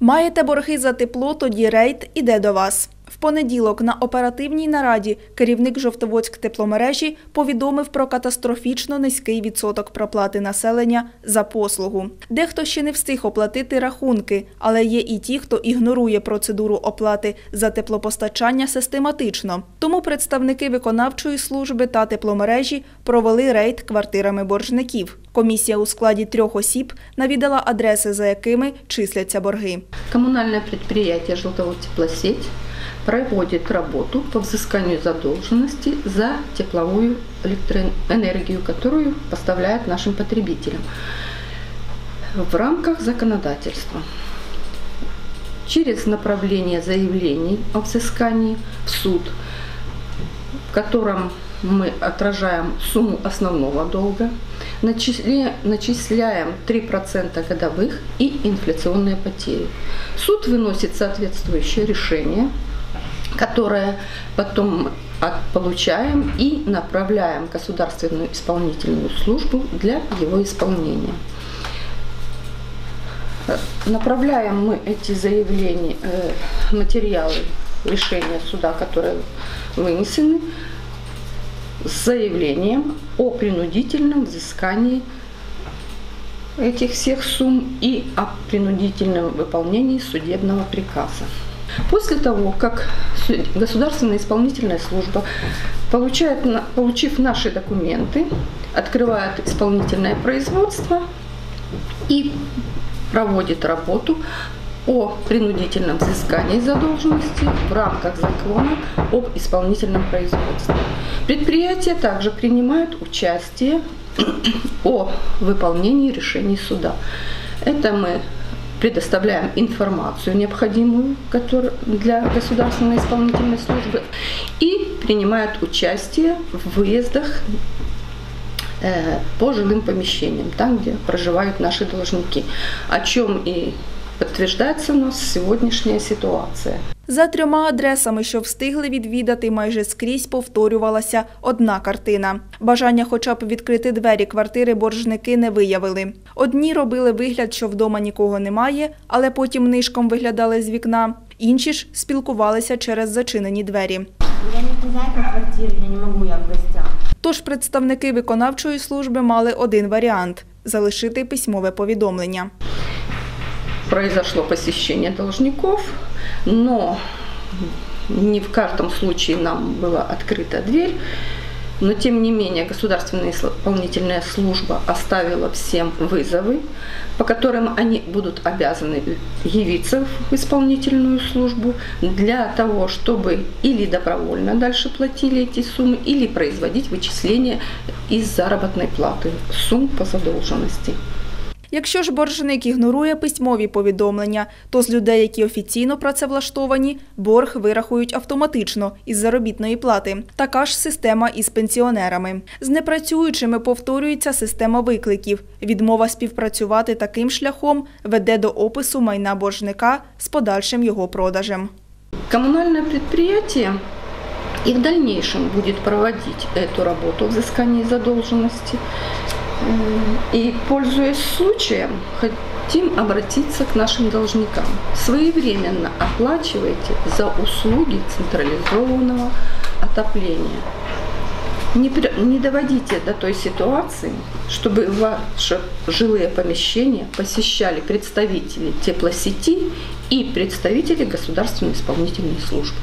Маєте борги за тепло, тоді рейд іде до вас. В понеділок на оперативній нараді керівник Жовтоводськ тепломережі повідомив про катастрофічно низький відсоток проплати населення за послугу. Дехто ще не встиг оплатити рахунки, але є і ті, хто ігнорує процедуру оплати за теплопостачання систематично. Тому представники виконавчої служби та тепломережі провели рейд квартирами боржників. Комісія у складі трьох осіб навідала адреси, за якими числяться борги. Коммунальное предприятие «Желтоводтеплосеть» проводит работу по взысканию задолженности за тепловую электроэнергию, которую поставляет нашим потребителям в рамках законодательства. Через направление заявлений о взыскании в суд, в котором мы отражаем сумму основного долга, начисля- начисляем 3% годовых и инфляционные потери. Суд выносит соответствующее решение, которое потом от- получаем и направляем в государственную исполнительную службу для его исполнения. Направляем мы эти заявления, э, материалы решения суда, которые вынесены, с заявлением о принудительном взыскании этих всех сумм и о принудительном выполнении судебного приказа. После того, как суд- государственная исполнительная служба получает, получив наши документы, открывает исполнительное производство и проводит работу о принудительном взыскании задолженности в рамках закона об исполнительном производстве. Предприятия также принимают участие о выполнении решений суда. Это мы предоставляем информацию необходимую для государственной исполнительной службы и принимают участие в выездах э, по жилым помещениям, там, где проживают наши должники, о чем и подтверждается у нас сегодняшняя ситуация. За трьома адресами, що встигли відвідати, майже скрізь повторювалася одна картина. Бажання хоча б відкрити двері квартири боржники не виявили. Одні робили вигляд, що вдома нікого немає, але потім нишком виглядали з вікна. Інші ж спілкувалися через зачинені двері. Я не хозяйка квартиры, я не могу, я в гостях. Тож представники виконавчої служби мали один варіант залишити письмове повідомлення. Произошло посещение должников, но не в каждом случае нам была открыта дверь. Но тем не менее государственная исполнительная служба оставила всем вызовы, по которым они будут обязаны явиться в исполнительную службу для того, чтобы или добровольно дальше платили эти суммы, или производить вычисления из заработной платы сумм по задолженности. Якщо ж боржник ігнорує письмові повідомлення, то з людей, які офіційно працевлаштовані, борг вирахують автоматично із заробітної плати. Така ж система із пенсіонерами. З непрацюючими повторюється система викликів. Відмова співпрацювати таким шляхом веде до опису майна боржника з подальшим його продажем. Коммунальное предприятие и в дальнейшем будет проводить эту работу взыскания задолженности. И, пользуясь случаем, хотим обратиться к нашим должникам. Своевременно оплачивайте за услуги централизованного отопления. Не, не доводите до той ситуации, чтобы ваши жилые помещения посещали представители теплосети и представители государственной исполнительной службы.